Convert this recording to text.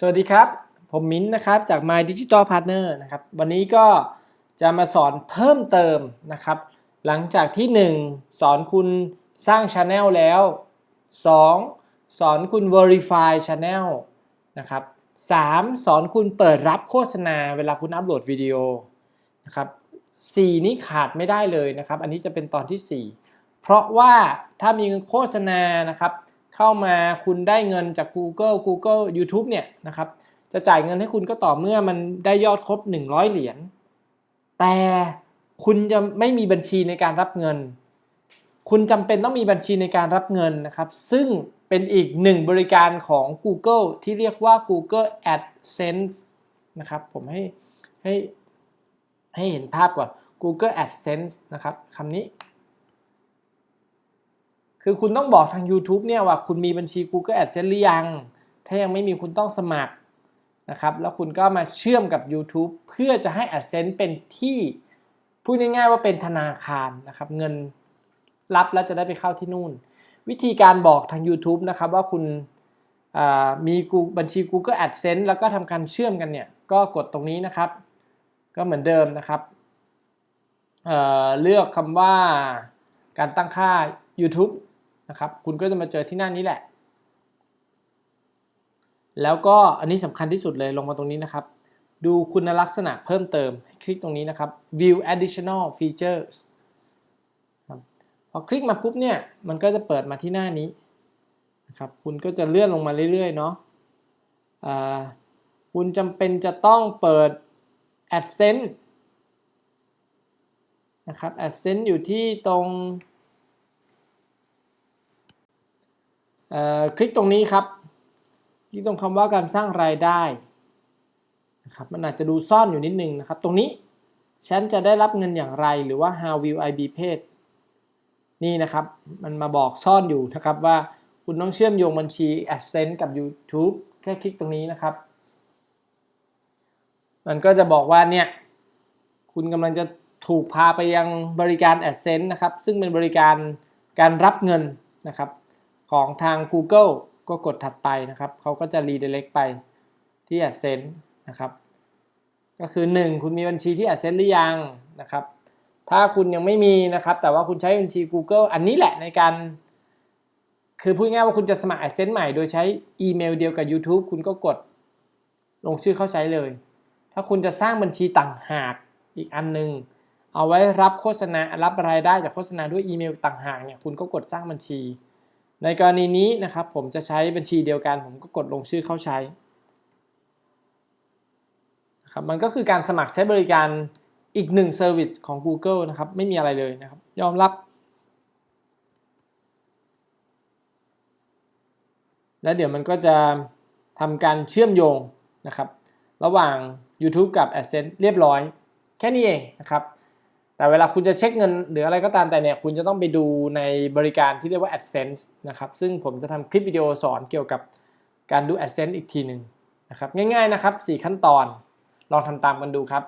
สวัสดีครับ ผมมิ้นนะครับจาก My Digital Partner นะครับ วันนี้ก็จะมาสอนเพิ่มเติมนะครับ หลังจากที่ 1 สอนคุณสร้าง Channel แล้ว 2 สอนคุณ Verify Channel นะครับ 3 สอนคุณเปิดรับโฆษณาเวลาคุณอัปโหลดวิดีโอนะครับ4นี้ขาดไม่ได้เลยนะครับ อันนี้จะเป็นตอนที่ 4 เพราะว่าถ้ามีโฆษณานะครับ เข้ามาคุณได้เงินจาก Google Google YouTube เนี่ยนะครับจะจ่ายเงินให้คุณก็ต่อเมื่อมันได้ยอดครบ 100 เหรียญแต่คุณจะไม่มีบัญชีในการรับเงิน คุณจำเป็นต้องมีบัญชีในการรับเงินนะครับ ซึ่งเป็นอีกหนึ่งบริการของ Google ที่เรียกว่า Google AdSense นะครับ ผมให้ให้ให้เห็นภาพก่อน Google AdSense นะครับคำนี้ คือคุณต้องบอกทาง YouTube เนี่ยว่าคุณมีบัญชี Google AdSense หรือยัง ถ้ายังไม่มีคุณต้องสมัครนะครับ แล้วคุณก็มาเชื่อมกับ YouTube เพื่อจะให้ AdSense เป็นที่พูดง่ายๆว่าเป็นธนาคารนะครับเงินรับแล้วจะได้ไปเข้าที่นู่น วิธีการบอกทาง YouTube นะครับว่าคุณมีบัญชี Google AdSense แล้วก็ทำการเชื่อมกันเนี่ยก็กดตรงนี้นะครับ ก็เหมือนเดิมนะครับเเลือกคำว่าการตั้งค่า YouTube นะครับคุณก็จะมาเจอที่หน้านี้แหละ แล้วก็อันนี้สำคัญที่สุดเลยลงมาตรงนี้นะครับ ดูคุณลักษณะเพิ่มเติม คลิกตรงนี้นะครับ view additional features พอคลิกมาปุ๊บเนี่ยมันก็จะเปิดมาที่หน้านี้นะครับคุณก็จะเลื่อนลงมาเรื่อยๆเนาะคุณจำเป็นจะต้องเปิด AdSense นะครับ AdSense อยู่ที่ตรง คลิกตรงนี้ครับคลิกตรงคำว่าการสร้างรายได้นะครับมันอาจจะดูซ่อนอยู่นิดนึงนะครับ ตรงนี้ฉันจะได้รับเงินอย่างไรหรือว่า how will I be paid นี่นะครับ มันมาบอกซ่อนอยู่นะครับว่าคุณต้องเชื่อมโยงบัญชี AdSense กับ YouTube แค่คลิกตรงนี้นะครับ มันก็จะบอกว่าเนี่ย คุณกำลังจะถูกพาไปยังบริการ AdSense นะครับ ซึ่งเป็นบริการการรับเงินนะครับ ของทาง Google ก็กดถัดไปนะครับ เขาก็จะ redirect ไปที่ AdSense นะครับ ก็คือ 1 คุณมีบัญชีที่ AdSense หรือยังนะครับ ถ้าคุณยังไม่มีนะครับ แต่ว่าคุณใช้บัญชี Google อันนี้แหละในการ คือพูดง่ายว่าคุณจะสมัคร AdSense ใหม่โดยใช้อีเมลเดียวกับ YouTube คุณก็กดลงชื่อเข้าใช้เลย ถ้าคุณจะสร้างบัญชีต่างหากอีกอันนึง เอาไว้รับโฆษณา รับรายได้จากโฆษณาด้วยอีเมลต่างหากเนี่ย คุณก็กดสร้างบัญชี ในกรณีนี้นะครับผมจะใช้บัญชีเดียวกัน ผมก็กดลงชื่อเข้าใช้ครับมันก็คือการสมัครใช้บริการอีกหนึ่งเซอร์วิสของ Google นะครับไม่มีอะไรเลยนะครับยอมรับ แล้วเดี๋ยวมันก็จะทำการเชื่อมโยงนะครับ ระหว่าง YouTube กับ AdSense เรียบร้อย แค่นี้เองนะครับ แต่เวลาคุณจะเช็คเงินหรืออะไรก็ตามแต่เนี่ยคุณจะต้องไปดูในบริการที่เรียกว่า AdSense นะครับซึ่งผมจะทำคลิปวิดีโอสอนเกี่ยวกับการดู AdSense อีกทีหนึ่งนะครับง่ายๆนะครับ 4 ขั้นตอนลองทำตามกันดูครับ